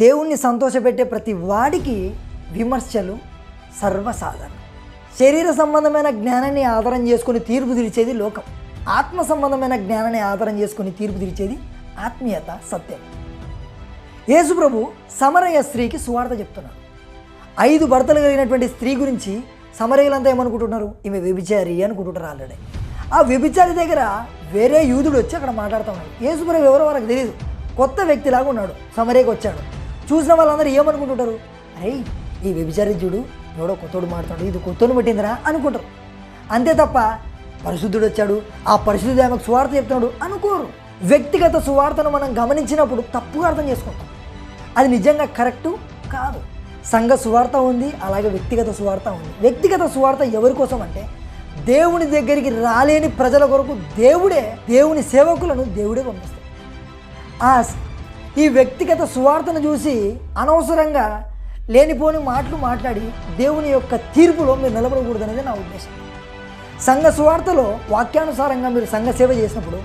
దేవుణ్ణి సంతోషపెట్టే ప్రతి వాడికి విమర్శలు సర్వసాధారణం. శరీర సంబంధమైన జ్ఞానాన్ని ఆధారం చేసుకుని తీర్పు తీర్చేది లోకం. ఆత్మ సంబంధమైన జ్ఞానాన్ని ఆధారం చేసుకుని తీర్పు తీర్చేది ఆత్మీయత సత్యం. యేసుప్రభు సమరయ్య సమరయ స్త్రీకి సువార్త చెప్తున్నాడు. ఐదు భర్తలు కలిగినటువంటి స్త్రీ గురించి సమరయులంతా ఏమనుకుంటున్నారు? ఈమె వ్యభిచారి అనుకుంటున్నారు ఆల్రెడీ. ఆ వ్యభిచారి దగ్గర వేరే యూదుడు వచ్చి అక్కడ మాట్లాడుతూ ఉన్నాడు ఎవరో వాళ్ళకి తెలియదు కొత్త వ్యక్తిలాగా ఉన్నాడు. సమరయ్యకి వచ్చాడు. చూసిన వాళ్ళందరూ ఏమనుకుంటుంటారు? అరే ఈ వ్యభిచారి చూడు ఎవడో కొత్తోడు మాట్లాడు ఇది కొత్తోడు పట్టిందిరా అనుకుంటారు. అంతే తప్ప పరిశుద్ధుడు వచ్చాడు ఆ పరిశుద్ధుడు ఆమెకు సువార్త చెప్తున్నాడు అనుకోరు. వ్యక్తిగత సువార్తను మనం గమనించినప్పుడు తప్పుగా అర్థం చేసుకుంటాం. అది నిజంగా కరెక్టు? కాదు. సంఘ సువార్త ఉంది అలాగే వ్యక్తిగత సువార్త ఉంది. వ్యక్తిగత సువార్త ఎవరి కోసం అంటే దేవుని దగ్గరికి రాలేని ప్రజల కొరకు దేవుడే దేవుని సేవకులను దేవుడే పంపిస్తాడు. ఆ ఈ వ్యక్తిగత సువార్తను చూసి అనవసరంగా లేనిపోని మాటలు మాట్లాడి దేవుని యొక్క తీర్పులో మీరు నిలబడకూడదు అనేది నా ఉద్దేశం. సంఘ సువార్తలో వాక్యానుసారంగా మీరు సంఘ సేవ చేసినప్పుడు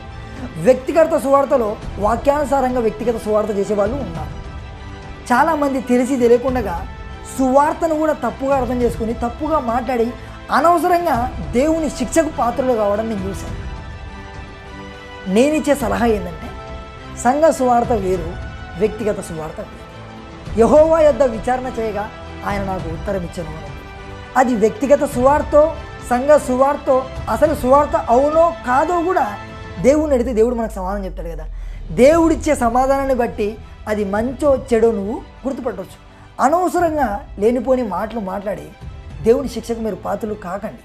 వ్యక్తిగత సువార్తలో వాక్యానుసారంగా వ్యక్తిగత సువార్త చేసేవాళ్ళు ఉన్నారు. చాలామంది తెలిసి తెలియకుండా సువార్తను కూడా తప్పుగా అర్థం చేసుకుని తప్పుగా మాట్లాడి అనవసరంగా దేవుని శిక్షకు పాత్రలు కావడం నేను చూశాను. నేనిచ్చే సలహా ఏంటంటే సంఘ సువార్త వేరు వ్యక్తిగత సువార్త వేరు. యహోవా యొద్ద విచారణ చేయగా ఆయన నాకు ఉత్తరం ఇచ్చను అది వ్యక్తిగత సువార్తో సంఘ సువార్తో అసలు సువార్త అవునో కాదో కూడా దేవుడిని అడిగితే దేవుడు మనకు సమాధానం చెప్తాడు కదా. దేవుడిచ్చే సమాధానాన్ని బట్టి అది మంచో చెడో నువ్వు గుర్తుపట్టవచ్చు అనవసరంగా లేనిపోని మాటలు మాట్లాడి దేవుని శిక్షకు మీరు పాత్రలు కాకండి.